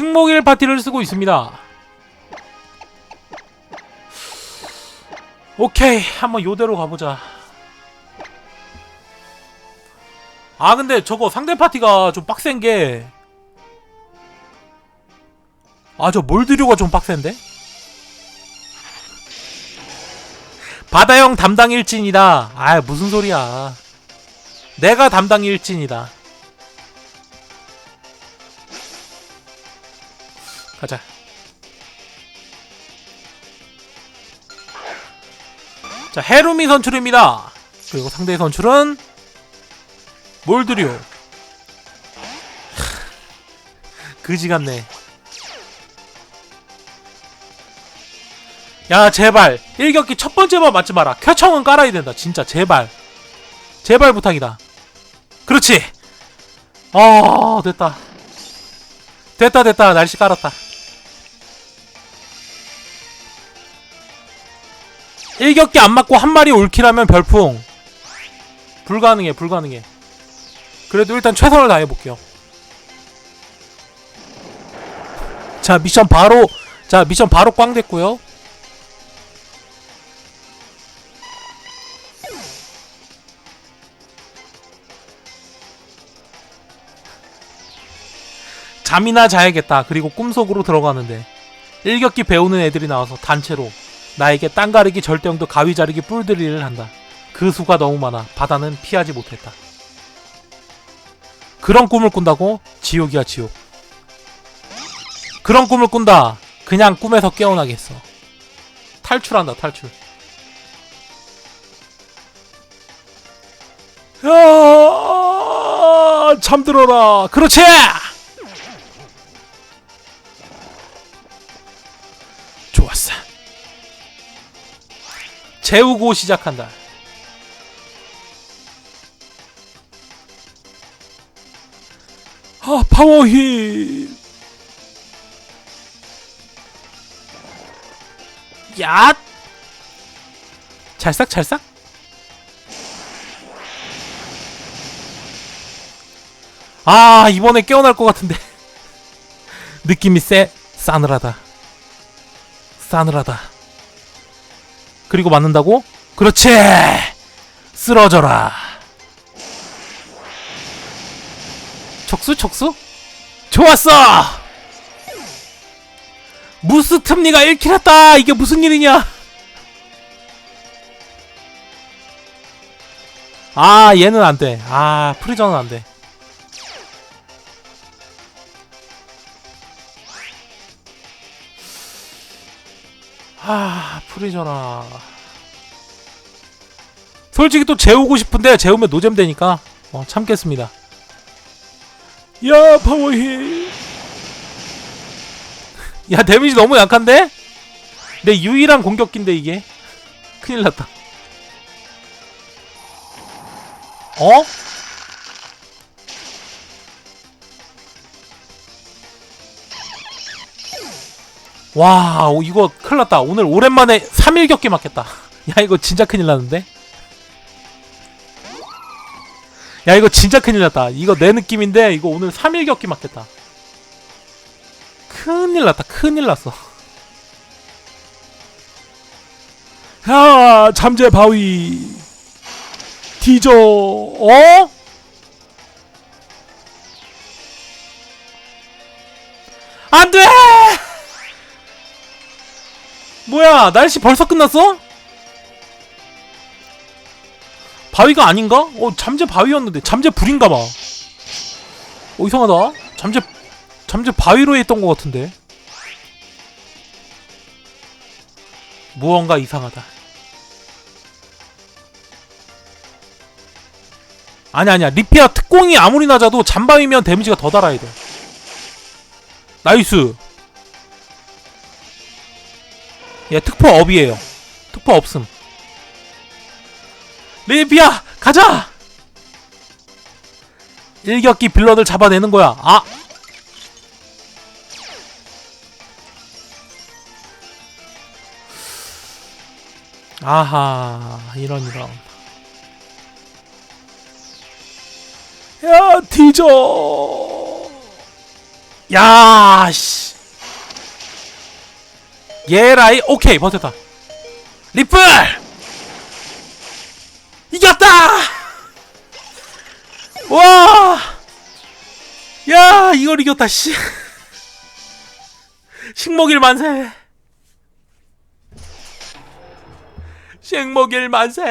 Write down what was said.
식목일 파티를 쓰고 있습니다. 오케이 한번 요대로 가보자. 아 근데 저거 상대 파티가 좀 빡센 게. 아 저 몰드류가 좀 빡센데? 바다형 담당 일진이다. 아 무슨 소리야. 내가 담당 일진이다. 가자. 자, 헤루미 선출입니다. 그리고 상대 선출은 몰드류. 그지 같네. 야, 제발. 일격기 첫 번째만 맞지 마라. 켜청은 깔아야 된다. 진짜, 제발. 제발 부탁이다. 그렇지. 아, 됐다. 됐다, 됐다. 날씨 깔았다. 일격기 안 맞고 한 마리 올킬하면 별풍. 불가능해, 불가능해. 그래도 일단 최선을 다해볼게요. 자, 미션 바로, 자, 미션 바로 꽝 됐고요. 잠이나 자야겠다. 그리고 꿈속으로 들어가는데 일격기 배우는 애들이 나와서 단체로 나에게 땅 가르기, 절대형도 가위 자르기, 뿔들이를 한다. 그 수가 너무 많아. 바다는 피하지 못했다. 그런 꿈을 꾼다고? 지옥이야 지옥. 그런 꿈을 꾼다. 그냥 꿈에서 깨어나겠어. 탈출한다 탈출. 야 잠들어라. 그렇지. 좋았어. 재우고 시작한다. 아, 파워힐. 야! 찰싹, 찰싹? 아, 이번에 깨어날 것 같은데. 느낌이 쎄, 싸늘하다. 싸늘하다. 그리고 맞는다고? 그렇지! 쓰러져라. 촉수, 촉수? 좋았어! 무스 틈니가 1킬 했다! 이게 무슨 일이냐? 아, 얘는 안 돼. 아, 프리저는 안 돼. 아, 프리저나. 솔직히 또 재우고 싶은데 재우면 노잼 되니까 어, 참겠습니다. 야, 파워힐. 야, 데미지 너무 약한데? 내 유일한 공격기인데 이게. 큰일 났다. 어? 와, 오, 이거 큰일 났다. 오늘 오랜만에 3일 격기 맞겠다. 야, 이거 진짜 큰일 났는데? 야, 이거 진짜 큰일 났다. 이거 내 느낌인데, 이거 오늘 3일 격기 맞겠다. 큰일 났다. 큰일 났어. 야, 잠재 바위. 뒤져. 어? 안 돼! 뭐야, 날씨 벌써 끝났어? 바위가 아닌가? 어, 잠재 바위였는데. 잠재 불인가 봐. 어, 이상하다. 잠재, 잠재 바위로 했던 것 같은데. 무언가 이상하다. 아니 아니야. 리피아 특공이 아무리 낮아도 잠바위면 데미지가 더 달아야 돼. 나이스. 얘 특포 업이에요. 특포 없음. 리피아 가자. 일격기 빌런을 잡아내는 거야. 아. 아하 이런 이런. 야 뒤져. 야, 씨. 예라이, 오케이, 버텼다. 리플! 이겼다! 와! 야, 이걸 이겼다, 씨. 식목일 만세. 식목일 만세.